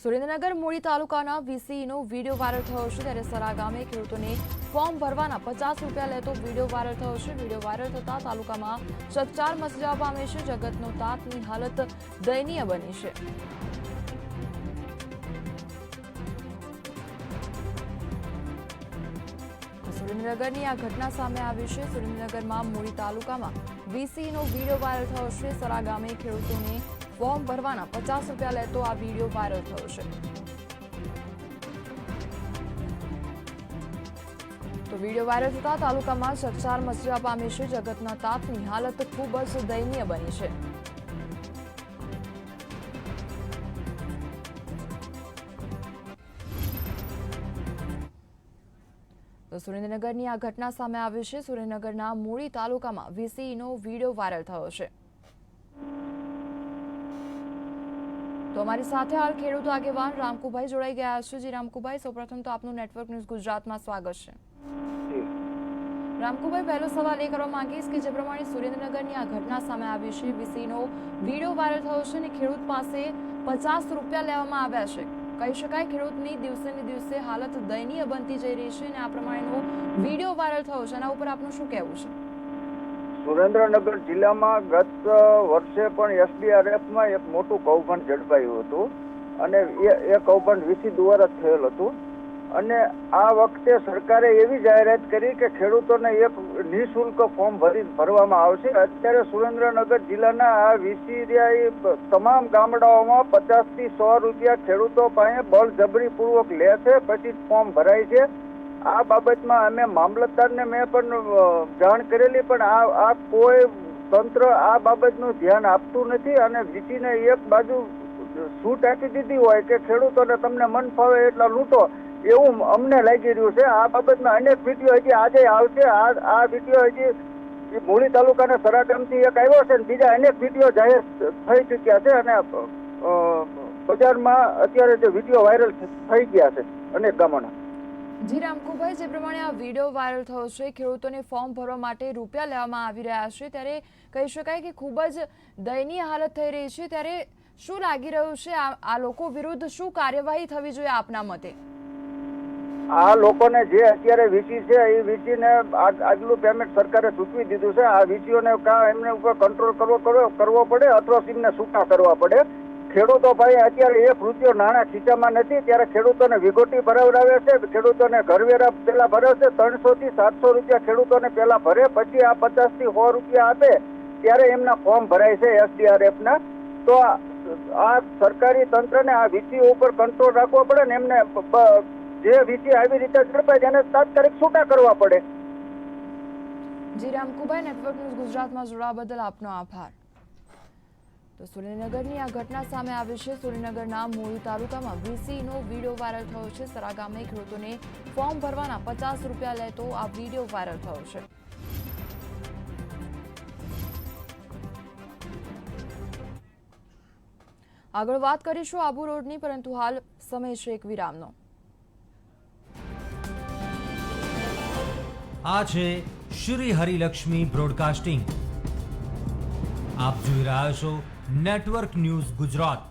સુરેન્દ્રનગર મૂળી તાલુકાના વીસીનો video viral થયો છે ત્યારે સરા ગામે ખેડૂતોને ફોર્મ ભરવાના પચાસ રૂપિયા લેતો વીડિયો વાયરલ થયો છે. વીડિયો વાયરલ થતા તાલુકામાં ચકચાર મચી પામે છે. જગતનો તાતની હાલત દયનીય બની છે. સુરેન્દ્રનગરની આ ઘટના સામે આવી છે. સુરેન્દ્રનગરમાં મૂળી તાલુકામાં વીસીનો વીડિયો વાયરલ થયો છે. સરા ગામે ખેડૂતોને ફોર્મ ભરવાના પચાસ રૂપિયા લેતો આ વીડિયો વાયરલ થયો છે. તો વીડિયો વાયરલ થતા તાલુકામાં ચકચાર મચવા પામી છે. જગતના તાપની હાલત ખૂબ જ દયનીય બની છે. તો સુરેન્દ્રનગરની આ ઘટના સામે આવી છે. સુરેન્દ્રનગરના મૂળી તાલુકામાં વીસીઈનો વીડિયો વાયરલ થયો છે. તો અમારી સાથે હાલ ખેડૂત આગેવાન રામકુભાઈ જોડાઈ ગયા છે. જી રામકુભાઈ સૌપ્રથમ તો આપનું નેટવર્ક ન્યૂઝ ગુજરાતમાં સ્વાગત છે. રામકુભાઈ પહેલો સવાલ એ કરવા માંગીશ કે જે પ્રમાણે સુરેન્દ્રનગરની આ ઘટના સામે આવી છે. વીસીનો વીડિયો વાયરલ થયો છે અને ખેડૂત પાસે પચાસ રૂપિયા લેવામાં આવ્યા છે. કહી શકાય ખેડૂતની દિવસે ને દિવસે હાલત દયનીય બનતી જઈ રહી છે અને આ પ્રમાણેનો વીડિયો વાયરલ થયો છે. એના ઉપર આપનું શું કહેવું છે? સુરેન્દ્રનગર જિલ્લામાં ગત વર્ષે પણ એસડીઆરએફમાં એક મોટું કૌભાંડ ઝડપાયું હતું અને એ કૌભાંડ વીસી દ્વારા જ થયેલ હતું. અને આ વખતે સરકારે એવી જાહેરાત કરી કે ખેડૂતોને એક નિઃશુલ્ક ફોર્મ ભરી, ભરવામાં આવશે. અત્યારે સુરેન્દ્રનગર જિલ્લાના આ વીસી તમામ ગામડાઓમાં પચાસથી સો રૂપિયા ખેડૂતો પાસે બળજબરીપૂર્વક લે છે, પછી ફોર્મ ભરાય છે. આ બાબતમાં અમે મામલતદારને મેં પણ જાણ કરેલી, પણ આ આ કોઈ તંત્ર આ બાબતનું ધ્યાન આપતું નથી અને વીટીને એક બાજુ છૂટ આપી દીધી હોય કે ખેડૂતોને તમને મન ફાવે એટલા લૂંટો, એવું અમને લાગી રહ્યું છે. આ બાબતમાં અનેક વીડિયો હજી આજે આવશે. આ આ વીડિયો હજી મૂળી તાલુકાના સરાગામથી એક આવ્યો છે અને બીજા અનેક વીડિયો જાહેર થઈ ચૂક્યા છે અને બજારમાં અત્યારે જે વીડિયો વાયરલ થઈ ગયા છે અનેક ગામોના. જી રામકુભાઈ જે પ્રમાણે આ વીડિયો વાયરલ થયો છે, ખેડૂતોને ફોર્મ ભરવા માટે રૂપિયા લેવામાં આવી રહ્યા છે, ત્યારે કહી શકાય કે ખૂબ જ દયનીય હાલત થઈ રહી છે. ત્યારે શું લાગી રહ્યું છે? આ લોકો વિરુદ્ધ શું કાર્યવાહી થવી જોઈએ આપના મતે? આ લોકોને જે અત્યારે વીસી છે, એ વીસીને આગલું પેમેન્ટ સરકારે સૂચવી દીધું છે. આ વીસીઓને કાં, એમને ઉપર કંટ્રોલ કરવો કરવો પડે, અથવા સીમને છૂટા કરવા પડે. ખેડૂતો ભાઈ અત્યારે એક રૂપિયો નાણાં ખીચામાં નથી, ત્યારે ખેડૂતોને વિગોટી ભરાવડાવે છે, ખેડૂતોને ઘરવેરા પેલા ભરે છે ત્રણસો થી સાતસો રૂપિયા ખેડૂતોને પેલા ભરે, પછી આ પચાસથી સો રૂપિયા આપે, ત્યારે એમના ફોર્મ ભરાય છે એસડીઆરએફ ના તો આ સરકારી તંત્રને આ વીસી ઉપર કંટ્રોલ રાખવો પડે ને એમને જે વીસી આવી રીતે ઝડપાય એને તાત્કાલિક છૂટા કરવા પડે. જી રામકુભાઈ નેટવર્ક ન્યૂઝ ગુજરાતમાં જોડાવા બદલ આપનો આભાર. તો સુરેન્દ્રનગરની આ ઘટના સામે આવી છે. સુરેન્દ્રનગરના મૂળી તાલુકામાં વીસીનો વીડિયો વાયરલ થયો છે. સરા ગામે ખેડૂતોને ફોર્મ ભરવાના પચાસ રૂપિયા લેતો આ વીડિયો વાયરલ થયો છે. આગળ વાત કરીશું આબુ રોડની, પરંતુ હાલ સમય છે એક વિરામનો. આ છે શ્રી હરિલક્ષ્મી બ્રોડકાસ્ટિંગ. આપ જોઈ રહ્યા છો નેટવર્ક ન્યૂઝ ગુજરાત.